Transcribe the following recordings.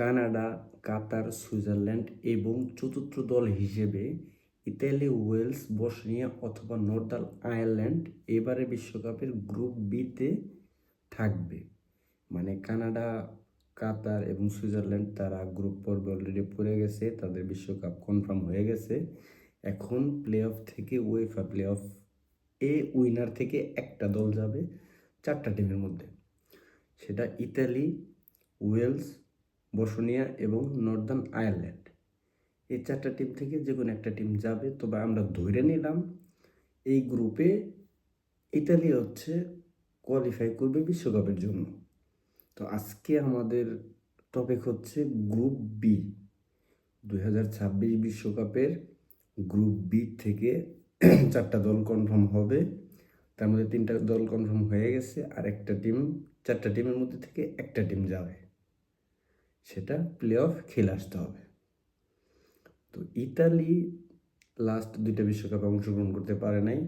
Canada, কাতার, Switzerland এবং চতুর্থ দল হিসেবে ইতালি, ওয়েলস, বসনিয়া অথবা নর্দার্ন আয়ারল্যান্ড এবারে বিশ্বকাপের গ্রুপ বিতে থাকবে। মানে কানাডা, কাতার এবং সুইজারল্যান্ড তারা গ্রুপ পর্বে অলরেডি পড়ে গেছে, তাদের বিশ্বকাপ কনফার্ম হয়ে গেছে। এখন প্লে অফ থেকে ওয়েফা প্লে অফ এ উইনার থেকে একটা দল যাবে চারটা টিমের মধ্যে। সেটা ইতালি, ওয়েলস বসনিয়া এবং নর্দার্ন আয়ারল্যান্ড। এই চারটা টিম থেকে যে কোনো একটা টিম যাবে, তবে আমরা ধরে নিলাম। এই গ্রুপে ইতালি হচ্ছে কোয়ালিফাই করবে বিশ্বকাপের জন্য। তো আজকে আমাদের টপিক হচ্ছে গ্রুপ বি দুই বিশ্বকাপের গ্রুপ বি থেকে চারটা দল কনফার্ম হবে। তার মধ্যে তিনটা দল কনফার্ম হয়ে গেছে আর একটা টিম চারটা টিমের মধ্যে থেকে একটা টিম যাবে। সেটা প্লে অফ খেলে আসতে হবে। তো ইতালি লাস্ট দুইটা বিশ্বকাপে অংশগ্রহণ করতে পারে নাই।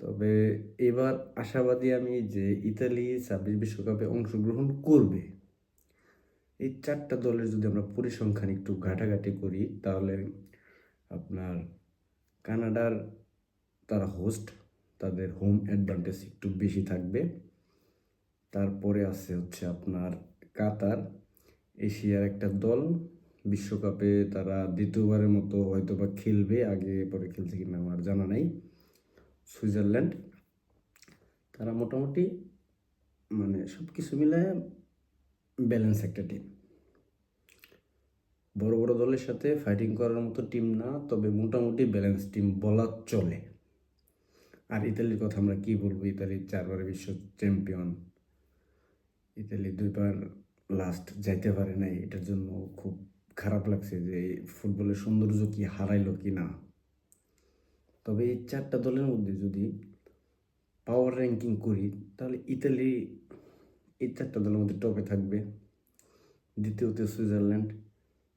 তবে এবার আশাবাদী আমি যে ইতালি ছাব্বিশ বিশ্বকাপে অংশগ্রহণ করবে। এই চারটা দলের যদি আমরা পরিসংখ্যান একটু ঘাটাঘাটি করি, তাহলে আপনার কানাডার তারা হোস্ট তাদের হোম অ্যাডভান্টেজ একটু বেশি থাকবে। তারপরে আছে হচ্ছে আপনার কাতার। এশিয়ার একটা দল। বিশ্বকাপে তারা দ্বিতীয়বারের মতো হয়তো বা খেলবে, আগে পরে খেলছে কিনা আমার জানা নাই। সুইজারল্যান্ড, তারা মোটামুটি মানে সব কিছু মিলে ব্যালেন্স একটা টিম বড় বড় দলের সাথে ফাইটিং করার মতো টিম না, তবে মোটামুটি ব্যালেন্স টিম বলা চলে। আর ইতালির কথা আমরা কি বলব? ইতালি চারবার বিশ্ব চ্যাম্পিয়ন ইতালি দুইবার লাস্ট যাইতে পারে নাই, এটার জন্য খুব খারাপ লাগছে যে ফুটবলের সৌন্দর্য কি হারাইলো কি না। তবে এই চারটা দলের মধ্যে যদি পাওয়ার র্যাঙ্কিং করি, তাহলে ইতালি এই চারটা দলের মধ্যে টপে থাকবে। দ্বিতীয়তে সুইজারল্যান্ড,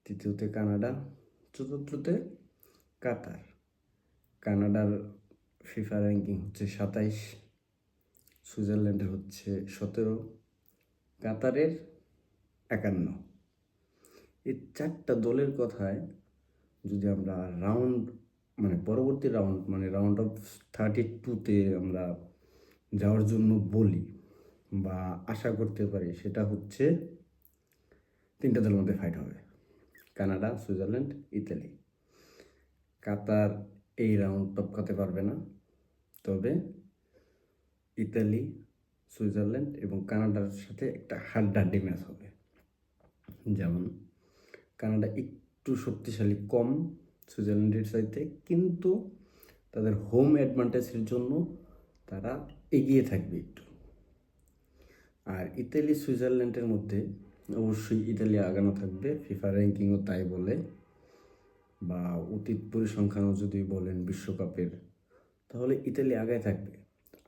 তৃতীয়তে কানাডা, চতুর্থতে কাতার। কানাডার ফিফা র্যাঙ্কিং হচ্ছে সাতাইশ, সুইজারল্যান্ডের হচ্ছে সতেরো, কাতারের একান্ন। এই চারটা দলের কথায় যদি আমরা রাউন্ড মানে পরবর্তী রাউন্ড মানে রাউন্ড অফ থার্টি টুতে আমরা যাওয়ার জন্য বলি বা আশা করতে পারি, সেটা হচ্ছে তিনটা দলের মধ্যে ফাইট হবে। Canada, Switzerland, Italy. কাতার এই রাউন্ড টপকাতে পারবে না। তবে ইতালি, সুইজারল্যান্ড এবং কানাডার সাথে একটা হাড্ডাহাড্ডি ম্যাচ হবে। যেমন কানাডা একটু শক্তিশালী, কম, সুইজারল্যান্ডের চাইতে, কিন্তু তাদের হোম অ্যাডভান্টেজের জন্য তারা এগিয়ে থাকবে একটু। আর ইতালি, সুইজারল্যান্ডের মধ্যে অবশ্যই ইতালি আগানো থাকবে। ফিফা র্যাঙ্কিংও তাই বলে। বা অতীত পরিসংখ্যানও যদি বলেন বিশ্বকাপের, তাহলে ইতালি আগায় থাকবে।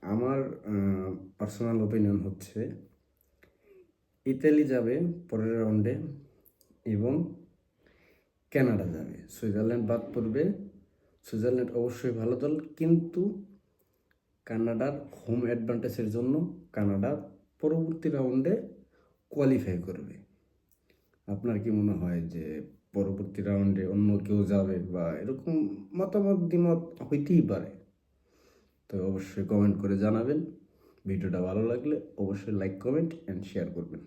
আমার পার্সোনাল ওপিনিয়ন হচ্ছে ইতালি যাবে পরের রাউন্ডে এবং কানাডা যাবে। সুইজারল্যান্ড বাদ পড়বে। সুইজারল্যান্ড অবশ্যই ভালো দল, কিন্তু কানাডার হোম অ্যাডভান্টেজের জন্য কানাডা পরবর্তী রাউন্ডে কোয়ালিফাই করবে। আপনার কি মনে হয় যে পরবর্তী রাউন্ডে অন্য কেউ যাবে বা এরকম মতামত দ্বিমত হইতেই পারে? তো অবশ্যই কমেন্ট করে জানাবেন। ভিডিওটা ভালো লাগলে অবশ্যই লাইক কমেন্ট অ্যান্ড শেয়ার করবেন।